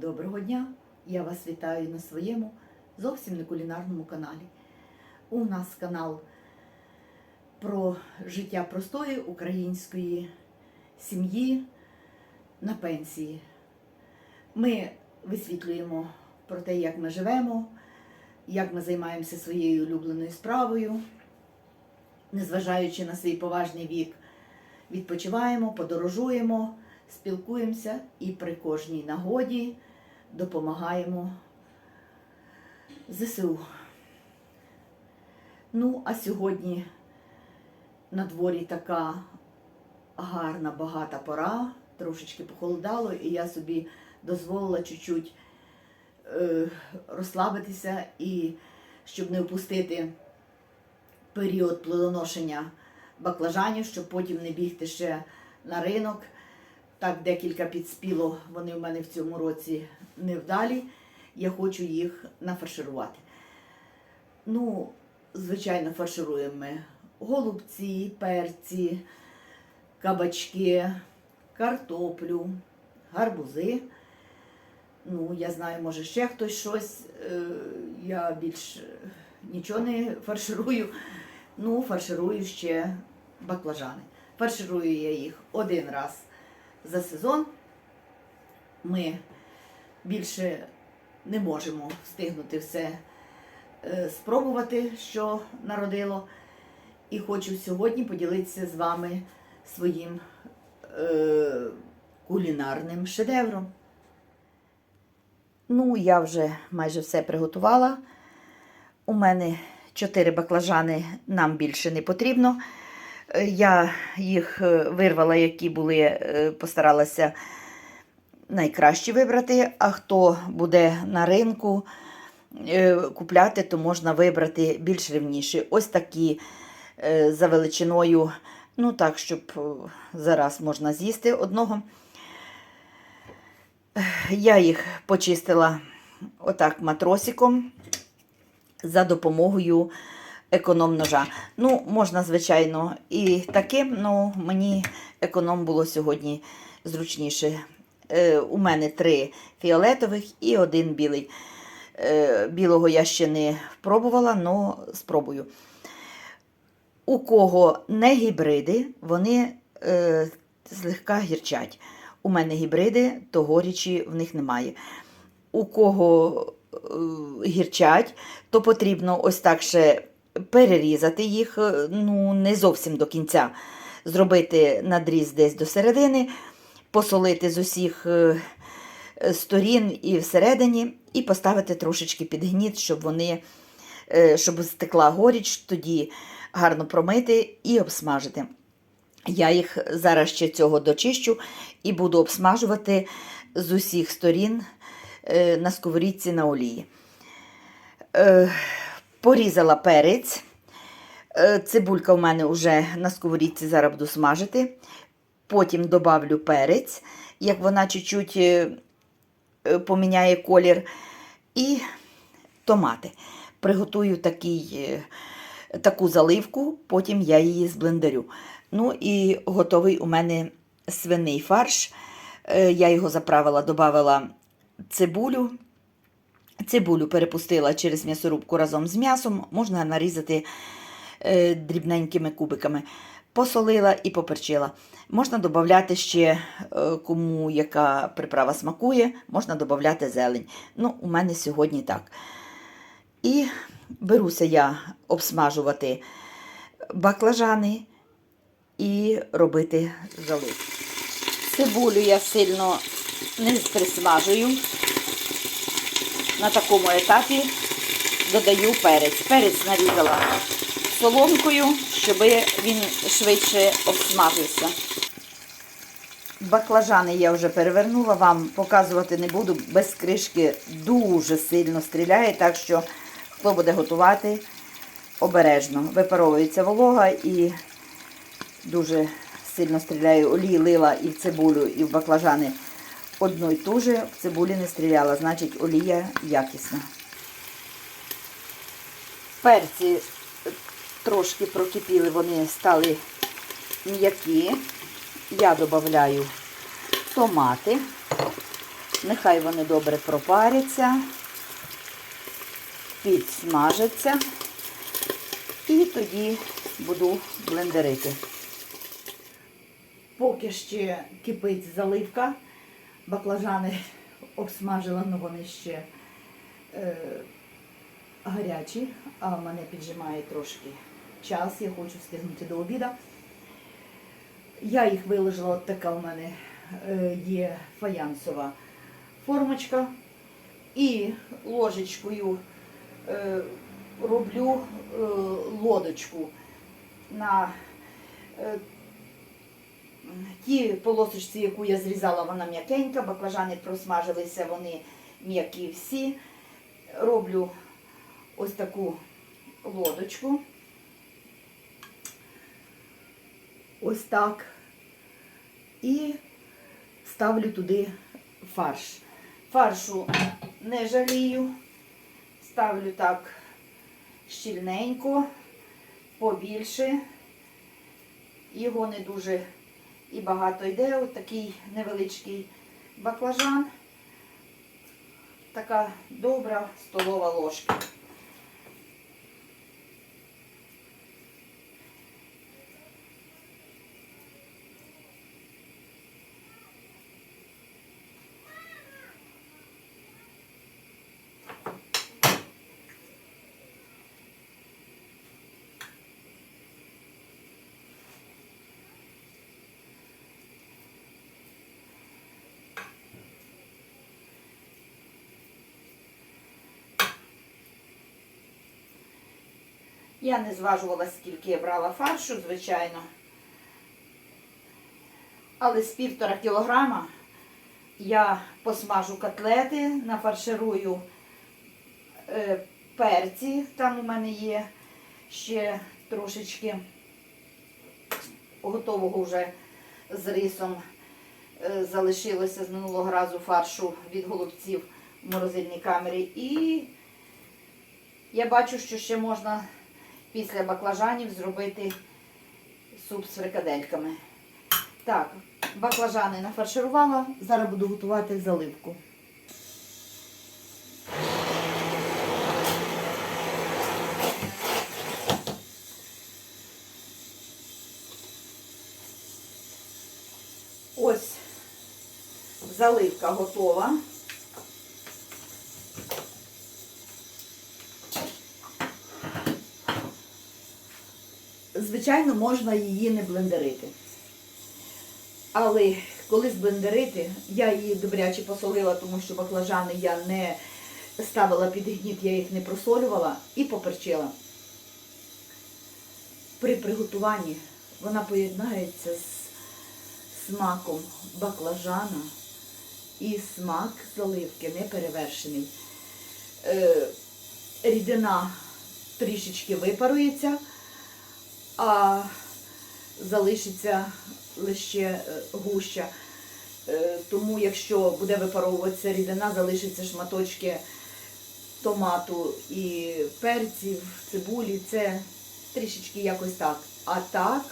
Доброго дня! Я вас вітаю на своєму зовсім не кулінарному каналі. У нас канал про життя простої української сім'ї на пенсії. Ми висвітлюємо про те, як ми живемо, як ми займаємося своєю улюбленою справою, незважаючи на свій поважний вік, відпочиваємо, подорожуємо, спілкуємося і при кожній нагоді допомагаємо ЗСУ. Ну, а сьогодні на дворі така гарна, багата пора, трошечки похолодало, і я собі дозволила чуть-чуть е, розслабитися і щоб не впустити період плодоношення баклажанів, щоб потім не бігти ще на ринок. Так, декілька підспіло, вони в мене в цьому році невдалі. Я хочу їх нафарширувати. Ну, звичайно, фаршируємо ми голубці, перці, кабачки, картоплю, гарбузи. Ну, я знаю, може ще хтось щось. Е, Я більш нічого не фарширую. Ну, фарширую ще баклажани. Фарширую я їх один раз за сезон. Ми більше не можемо встигнути все е, спробувати, що народило. І хочу сьогодні поділитися з вами своїм е, кулінарним шедевром. Ну, я вже майже все приготувала. У мене чотири баклажани нам більше не потрібно. Е, Я їх е, вирвала, які були, е, постаралася найкращі вибрати. А хто буде на ринку купляти, то можна вибрати більш рівніші. Ось такі за величиною, ну так, щоб зараз можна з'їсти одного. Я їх почистила отак матросиком за допомогою економ-ножа. Ну, можна, звичайно, і таким, але мені економ було сьогодні зручніше. Е, у мене три фіолетових і один білий. Е, білого я ще не пробувала, але спробую. У кого не гібриди, вони е, злегка гірчать. У мене гібриди, то горічі в них немає. У кого е, гірчать, то потрібно ось так ще перерізати їх, е, ну, не зовсім до кінця. Зробити надріз десь до середини, посолити з усіх е, е, сторін і всередині, і поставити трошечки під гніт, щоб вони, щоб стекла горіч, тоді гарно промити і обсмажити. Я їх зараз ще цього дочищу і буду обсмажувати з усіх сторін на сковорідці на олії. Порізала перець. Е, Цибулька у мене вже на сковорідці зараз буду смажити. Потім добавлю перець, як вона чуть-чуть е, е, поміняє колір. І томати. Приготую такий, таку заливку, потім я її зблендерю. Ну і готовий у мене свиний фарш. Я його заправила, додавала цибулю. Цибулю перепустила через м'ясорубку разом з м'ясом, можна нарізати е, дрібненькими кубиками. Посолила і поперчила. Можна додати ще, е, кому яка приправа смакує, можна додати зелень. Ну, у мене сьогодні так. І беруся я обсмажувати баклажани і робити залив. Цибулю я сильно не присмажую. На такому етапі додаю перець. Перець нарізала соломкою, щоб він швидше обсмажився. Баклажани я вже перевернула, вам показувати не буду. Без кришки дуже сильно стріляє, так що хто буде готувати, обережно. Випаровується волога і дуже сильно стріляє. Олії лила і в цибулю, і в баклажани одну й ту же. В цибулі не стріляла, значить олія якісна. Перці трошки прокипіли, вони стали м'які. Я додаю томати. Нехай вони добре пропаряться, підсмажаться. І тоді буду блендерити. Поки ще кипить заливка, баклажани обсмажила, але вони ще е, гарячі, а мене піджимає трошки час, я хочу встигнути до обіда. Я їх виложила, от така у мене е, є фаянсова формочка. І ложечкою е, роблю е, лодочку на е, ті полосочці, яку я зрізала, вона м'якенька, баклажани просмажилися, вони м'які всі. Роблю ось таку лодочку. Ось так. І ставлю туди фарш. Фаршу не жалію, ставлю так щільненько, побільше. Його не дуже і багато йде. Ось такий невеличкий баклажан. Така добра столова ложка. Я не зважувала, скільки я брала фаршу, звичайно. Але з півтора кілограма я посмажу котлети, нафарширую е, перці. Там у мене є ще трошечки готового вже з рисом. Е, залишилося з минулого разу фаршу від голубців в морозильній камері. І я бачу, що ще можна після баклажанів зробити суп з фрикадельками. Так, баклажани нафарширувала, зараз буду готувати заливку. Ось заливка готова. Звичайно, можна її не блендерити. Але коли зблендерити, я її добряче посолила, тому що баклажани я не ставила під гніт, я їх не просолювала і поперчила. При приготуванні вона поєднається з смаком баклажана і смак заливки неперевершений. Е, рідина трішечки випарується, а залишиться лише е, гуща. Е, Тому, якщо буде випаровуватися рідина, залишаться шматочки томату і перців, цибулі, це трішечки якось так. А так,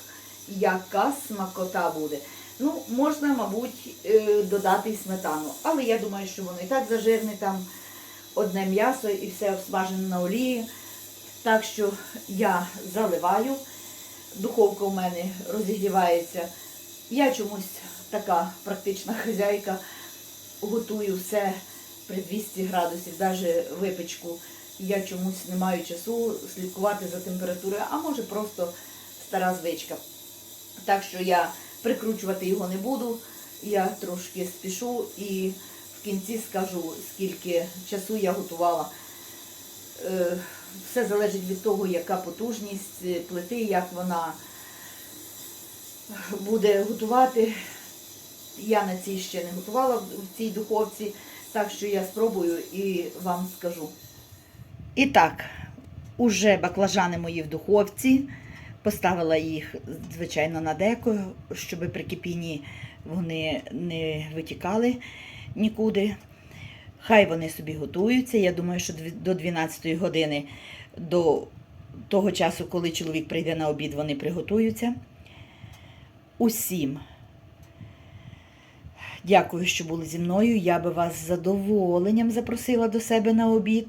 яка смакота буде. Ну, можна, мабуть, е, додати і сметану. Але я думаю, що воно і так зажирне, там одне м'ясо і все обсмажене на олії. Так що я заливаю. Духовка у мене розігрівається. Я чомусь така практична хазяйка, готую все при 200 градусів, навіть випічку. Я чомусь не маю часу слідкувати за температурою, а може просто стара звичка. Так що я прикручувати його не буду. Я трошки спішу і в кінці скажу, скільки часу я готувала. Е, Все залежить від того, яка потужність плити, як вона буде готувати. Я на цій ще не готувала в цій духовці, так що я спробую і вам скажу. І так, уже баклажани мої в духовці. Поставила їх, звичайно, на деко, щоб при кипінні вони не витікали нікуди. Хай вони собі готуються. Я думаю, що до 12 години, до того часу, коли чоловік прийде на обід, вони приготуються. Усім Дякую, що були зі мною. Я би вас з задоволенням запросила до себе на обід.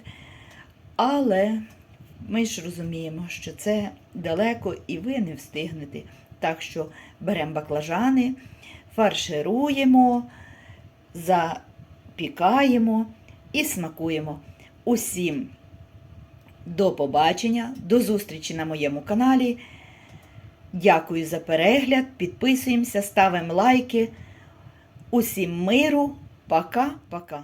Але ми ж розуміємо, що це далеко і ви не встигнете. Так що беремо баклажани, фаршируємо, запікаємо і смакуємо. Усім до побачення, до зустрічі на моєму каналі. Дякую за перегляд. Підписуємося, ставимо лайки. Усім миру. Пока-пока.